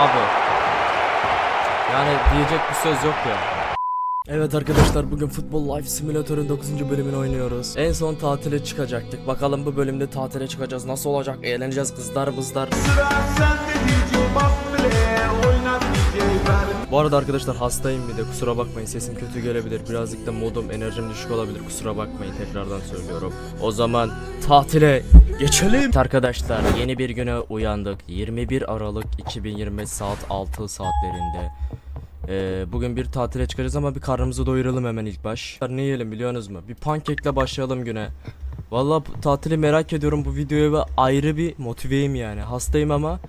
Abi. Yani diyecek bir söz yok ya. Evet arkadaşlar bugün Futbol Life Simulator'ın 9. bölümünü oynuyoruz. En son tatile çıkacaktık. Bakalım bu bölümde tatile çıkacağız. Nasıl olacak? Eğleneceğiz kızlar bızlar. Bu arada arkadaşlar hastayım bir de kusura bakmayın sesim kötü gelebilir. Birazcık da modum enerjim düşük olabilir. Kusura bakmayın tekrardan söylüyorum. O zaman tatile geçelim. Arkadaşlar yeni bir güne uyandık. 21 Aralık 2025 saat 6 saatlerinde. Ee, bugün bir tatile çıkacağız ama bir karnımızı doyuralım hemen ilk baş. Ne yiyelim biliyorsunuz mu? Bir pankekle başlayalım güne. Vallahi bu tatili merak ediyorum bu videoya ve ayrı bir motiveyim yani. Hastayım ama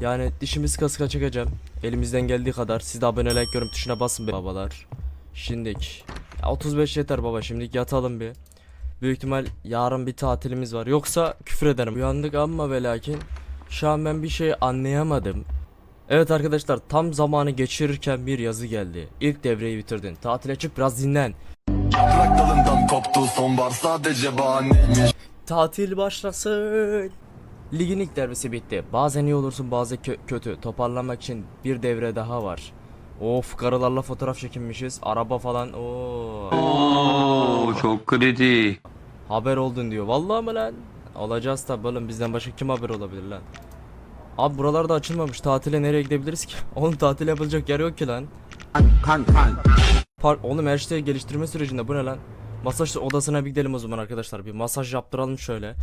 yani dişimiz kasıka çekeceğim. Elimizden geldiği kadar. Siz de abone like yorum tuşuna basın be babalar. Şimdik. Ya 35 yeter baba şimdilik yatalım bir. Büyük ihtimal yarın bir tatilimiz var. Yoksa küfür ederim. Uyandık ama ve lakin şu an ben bir şey anlayamadım. Evet arkadaşlar tam zamanı geçirirken bir yazı geldi. İlk devreyi bitirdin. Tatile çık biraz dinlen. Yaprak dalından koptu sonbahar sadece bahaneymiş Tatil başlasın. Ligin ilk devresi bitti. Bazen iyi olursun bazen kö- kötü. Toparlamak için bir devre daha var. Of karılarla fotoğraf çekinmişiz. Araba falan. Oo. Oo çok kritik. Haber oldun diyor. Vallahi mı lan? Olacağız tabi oğlum bizden başka kim haber olabilir lan? Abi buralarda açılmamış. Tatile nereye gidebiliriz ki? Oğlum tatil yapılacak yer yok ki lan. Park oğlum her şey geliştirme sürecinde bu ne lan? Masaj odasına bir gidelim o zaman arkadaşlar. Bir masaj yaptıralım şöyle.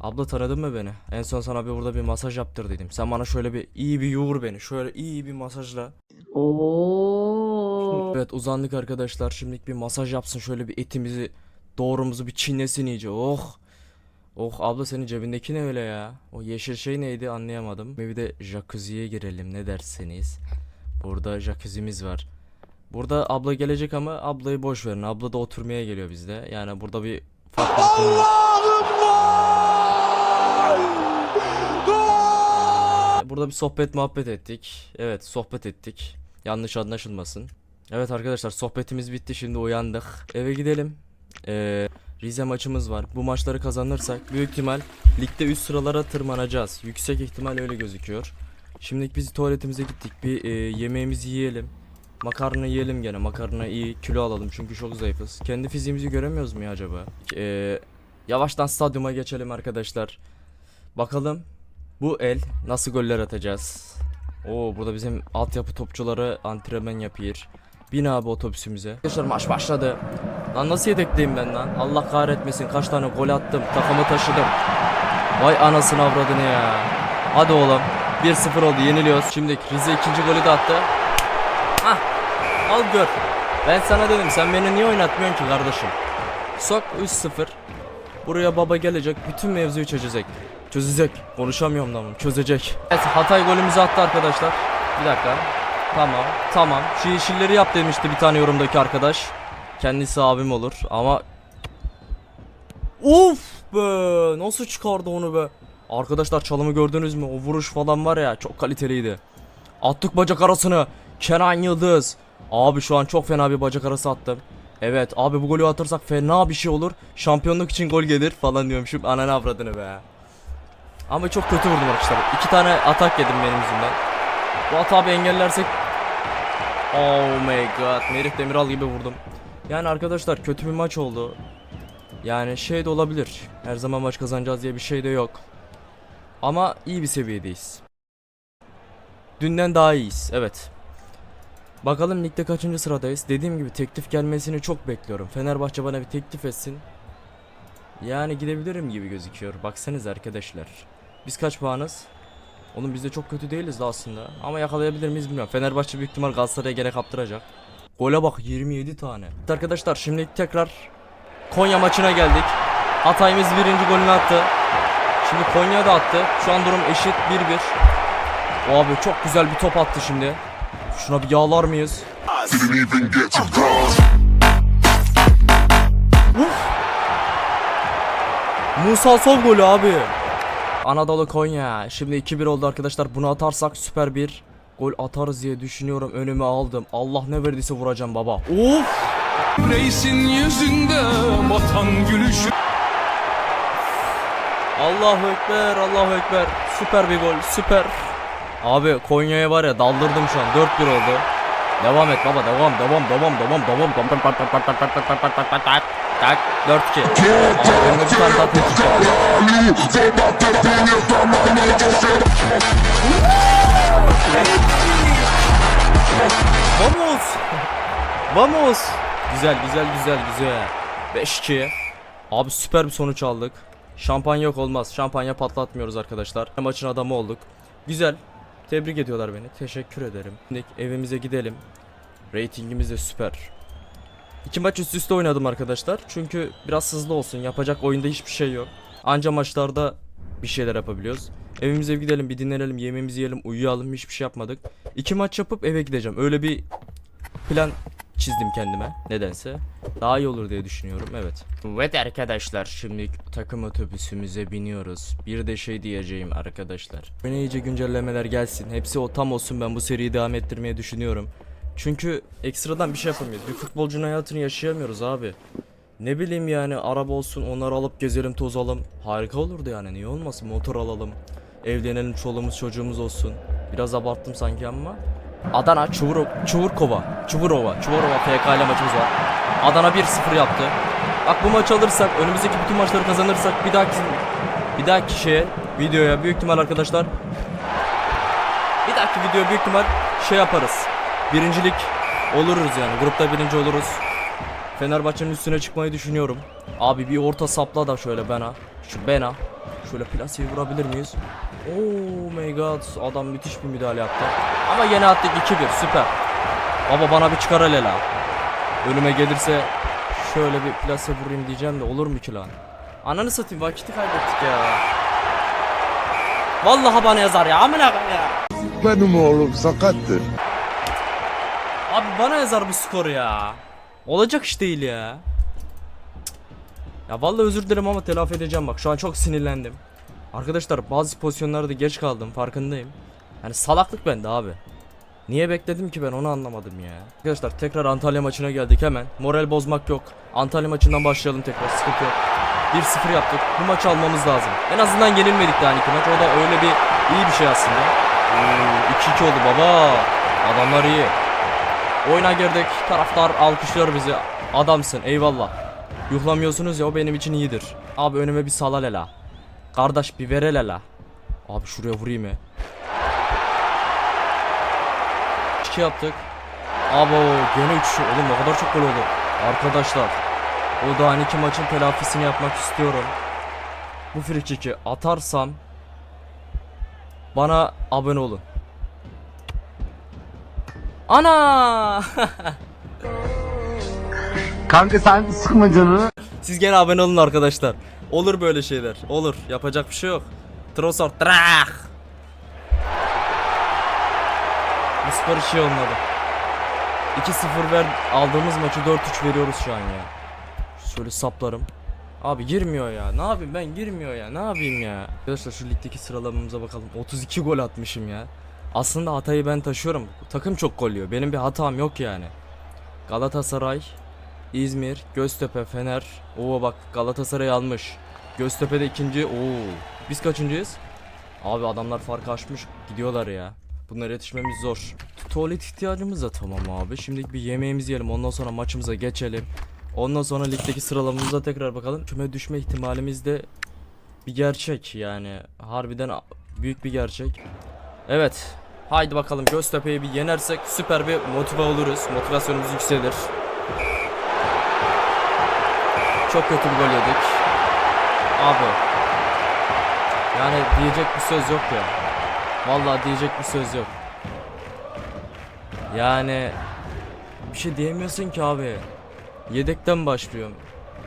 Abla tanıdın mı beni? En son sana bir burada bir masaj yaptır dedim. Sen bana şöyle bir iyi bir yoğur beni. Şöyle iyi bir masajla. Oo. Evet uzandık arkadaşlar. Şimdilik bir masaj yapsın. Şöyle bir etimizi doğrumuzu bir çiğnesin iyice. Oh. Oh abla senin cebindeki ne öyle ya? O yeşil şey neydi anlayamadım. Bir de jacuzziye girelim ne dersiniz? Burada jacuzzi'miz var. Burada abla gelecek ama ablayı boş verin. Abla da oturmaya geliyor bizde. Yani burada bir farklı. Burada bir sohbet muhabbet ettik. Evet sohbet ettik. Yanlış anlaşılmasın. Evet arkadaşlar sohbetimiz bitti şimdi uyandık. Eve gidelim. Ee, Rize maçımız var. Bu maçları kazanırsak büyük ihtimal ligde üst sıralara tırmanacağız. Yüksek ihtimal öyle gözüküyor. Şimdilik biz tuvaletimize gittik. Bir e, yemeğimizi yiyelim. Makarna yiyelim gene. Makarna iyi. Kilo alalım çünkü çok zayıfız. Kendi fiziğimizi göremiyoruz mu ya acaba? Ee, yavaştan stadyuma geçelim arkadaşlar. Bakalım bu el nasıl goller atacağız? Oo burada bizim altyapı topçuları antrenman yapıyor. Bin abi otobüsümüze. Arkadaşlar maç başladı. Lan nasıl yedekliyim ben lan? Allah kahretmesin kaç tane gol attım. Takımı taşıdım. Vay anasını avradını ya. Hadi oğlum. 1-0 oldu yeniliyoruz. Şimdi Rize ikinci golü de attı. Hah. Al gör. Ben sana dedim sen beni niye oynatmıyorsun ki kardeşim? Sok 3-0. Buraya baba gelecek bütün mevzuyu çözecek. Çözecek. Konuşamıyorum da bunu. Çözecek. Evet Hatay golümüzü attı arkadaşlar. Bir dakika. Tamam. Tamam. Şu yeşilleri yap demişti bir tane yorumdaki arkadaş. Kendisi abim olur ama Of be! Nasıl çıkardı onu be? Arkadaşlar çalımı gördünüz mü? O vuruş falan var ya çok kaliteliydi. Attık bacak arasını. Kenan Yıldız. Abi şu an çok fena bir bacak arası attım. Evet abi bu golü atarsak fena bir şey olur. Şampiyonluk için gol gelir falan diyormuşum ananı avradını be. Ama çok kötü vurdum arkadaşlar. İki tane atak yedim benim yüzümden. Bu hata bir engellersek Oh my god Merih Demiral gibi vurdum Yani arkadaşlar kötü bir maç oldu yani şey de olabilir. Her zaman maç kazanacağız diye bir şey de yok. Ama iyi bir seviyedeyiz. Dünden daha iyiyiz. Evet. Bakalım ligde kaçıncı sıradayız. Dediğim gibi teklif gelmesini çok bekliyorum. Fenerbahçe bana bir teklif etsin. Yani gidebilirim gibi gözüküyor. Baksanız arkadaşlar. Biz kaç puanız? Oğlum biz de çok kötü değiliz de aslında. Ama yakalayabilir miyiz bilmiyorum. Fenerbahçe büyük ihtimal Galatasaray'a gene kaptıracak. Gole bak 27 tane. Evet Arkadaşlar şimdi tekrar Konya maçına geldik. Hatay'ımız birinci golünü attı. Şimdi Konya da attı. Şu an durum eşit 1-1. O abi çok güzel bir top attı şimdi. Şuna bir yağlar mıyız? Musa Sol golü abi. Anadolu Konya. Şimdi 2-1 oldu arkadaşlar. Bunu atarsak süper bir Gol atarız diye düşünüyorum. Önüme aldım. Allah ne verdiyse vuracağım baba. Of! Reisin yüzünde batan gülüşü. Allahu Ekber, Allahu Ekber. Süper bir gol, süper. Abi Konya'ya var ya daldırdım şu an. 4-1 oldu. Devam et baba, devam, devam, devam, devam, devam. devam, devam, devam, devam, devam, devam, devam, devam, devam, devam, Tak 4 2. Benim bir tane daha Vamos! Vamos! Güzel güzel güzel güzel. 5-2. Abi süper bir sonuç aldık. Şampanya yok olmaz. Şampanya patlatmıyoruz arkadaşlar. Maçın adamı olduk. Güzel. Tebrik ediyorlar beni. Teşekkür ederim. Şimdi evimize gidelim. Ratingimiz de süper. İki maç üst üste oynadım arkadaşlar. Çünkü biraz hızlı olsun. Yapacak oyunda hiçbir şey yok. Anca maçlarda bir şeyler yapabiliyoruz. Evimize gidelim bir dinlenelim yemeğimizi yiyelim uyuyalım hiçbir şey yapmadık. İki maç yapıp eve gideceğim. Öyle bir plan çizdim kendime nedense. Daha iyi olur diye düşünüyorum evet. Evet arkadaşlar şimdi takım otobüsümüze biniyoruz. Bir de şey diyeceğim arkadaşlar. Yine iyice güncellemeler gelsin. Hepsi o tam olsun ben bu seriyi devam ettirmeyi düşünüyorum. Çünkü ekstradan bir şey yapamıyoruz. Bir futbolcunun hayatını yaşayamıyoruz abi. Ne bileyim yani araba olsun onları alıp gezelim tozalım. Harika olurdu yani niye olmasın motor alalım. Evlenelim çoluğumuz çocuğumuz olsun. Biraz abarttım sanki ama. Adana Çuvur Çuvurkova Çuvurova Çuvurova FK ile maçımız var. Adana 1-0 yaptı. Bak bu maç alırsak önümüzdeki bütün maçları kazanırsak bir dahaki bir dahaki şeye videoya büyük ihtimal arkadaşlar bir dahaki video büyük ihtimal şey yaparız. Birincilik oluruz yani. Grupta birinci oluruz. Fenerbahçe'nin üstüne çıkmayı düşünüyorum. Abi bir orta sapla da şöyle bena. Şu bena. Şöyle plaseyi vurabilir miyiz? Oh my god. Adam müthiş bir müdahale yaptı. Ama yine attık 2-1 süper. Baba bana bir çıkar hele la. Önüme gelirse şöyle bir plase vurayım diyeceğim de olur mu ki lan? Ananı satayım vakiti kaybettik ya. Vallahi bana yazar ya amına ya. Benim oğlum sakattır. Abi bana yazar bu skoru ya. Olacak iş değil ya. Ya vallahi özür dilerim ama telafi edeceğim bak. Şu an çok sinirlendim. Arkadaşlar bazı pozisyonlarda geç kaldım farkındayım. Yani salaklık bende abi. Niye bekledim ki ben onu anlamadım ya. Arkadaşlar tekrar Antalya maçına geldik hemen. Moral bozmak yok. Antalya maçından başlayalım tekrar sıkıntı yok. 1-0 yaptık. Bu maçı almamız lazım. En azından yenilmedik daha iki maç. O da öyle bir iyi bir şey aslında. Oo, 2-2 oldu baba. Adamlar iyi. Oyuna girdik. Taraftar alkışlıyor bizi. Adamsın eyvallah. Yuhlamıyorsunuz ya o benim için iyidir. Abi önüme bir sala lela. Kardeş bir vere lela. Abi şuraya vurayım ya. 2 yaptık. Abi o gene 3 oğlum ne kadar çok gol oldu. Arkadaşlar. O da iki maçın telafisini yapmak istiyorum. Bu free kick'i atarsam bana abone olun. Ana! Kanka sen sıkma canını. Siz gene abone olun arkadaşlar. Olur böyle şeyler. Olur. Yapacak bir şey yok. Trossard. Trah! Bu skor işi olmadı. 2-0 ver aldığımız maçı 4-3 veriyoruz şu an ya. Şöyle saplarım. Abi girmiyor ya. Ne yapayım ben girmiyor ya. Ne yapayım ya? Arkadaşlar şu ligdeki sıralamamıza bakalım. 32 gol atmışım ya. Aslında hatayı ben taşıyorum. Takım çok gol yiyor. Benim bir hatam yok yani. Galatasaray, İzmir, Göztepe, Fener. Oo bak Galatasaray almış. Göztepe'de ikinci. Oo. Biz kaçıncıyız? Abi adamlar farkı aşmış. Gidiyorlar ya. Bunlara yetişmemiz zor. Tuvalet ihtiyacımız da tamam abi. Şimdi bir yemeğimizi yiyelim. Ondan sonra maçımıza geçelim. Ondan sonra ligdeki sıralamamıza tekrar bakalım. Küme düşme ihtimalimiz de bir gerçek yani. Harbiden büyük bir gerçek. Evet. Haydi bakalım Göztepe'yi bir yenersek süper bir motive oluruz. Motivasyonumuz yükselir. Çok kötü bir gol yedik. Abi. Yani diyecek bir söz yok ya. Vallahi diyecek bir söz yok. Yani bir şey diyemiyorsun ki abi. Yedekten başlıyorum.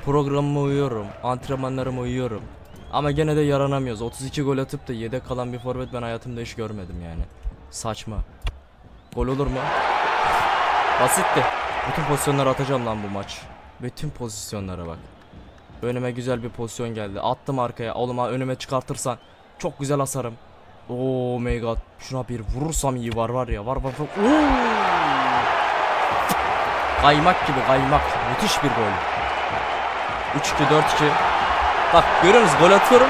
Programıma uyuyorum. Antrenmanlarıma uyuyorum. Ama gene de yaranamıyoruz. 32 gol atıp da yedek kalan bir forvet ben hayatımda hiç görmedim yani. Saçma. Gol olur mu? Basitti. Bütün pozisyonları atacağım lan bu maç. Bütün pozisyonlara bak. Önüme güzel bir pozisyon geldi. Attım arkaya. Oğlum önüme çıkartırsan çok güzel asarım. Oh my god. Şuna bir vurursam iyi var var ya. Var var var. Oo! Kaymak gibi kaymak. Müthiş bir gol. 3-2 4-2. Bak görüyorsunuz gol atıyorum.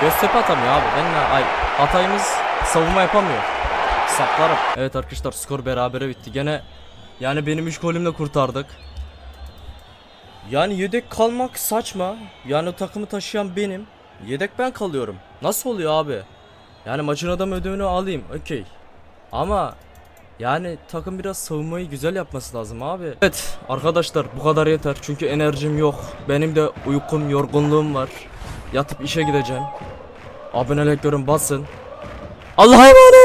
Göztepe atamıyor abi. Ben ay Hatayımız savunma yapamıyor. saplarım. Evet arkadaşlar skor berabere bitti. Gene yani benim 3 golümle kurtardık. Yani yedek kalmak saçma. Yani takımı taşıyan benim. Yedek ben kalıyorum. Nasıl oluyor abi? Yani maçın adam ödevini alayım. Okey. Ama yani takım biraz savunmayı güzel yapması lazım abi. Evet arkadaşlar bu kadar yeter. Çünkü enerjim yok. Benim de uykum, yorgunluğum var. Yatıp işe gideceğim. Aboneliklerim basın. Allah'a emanet.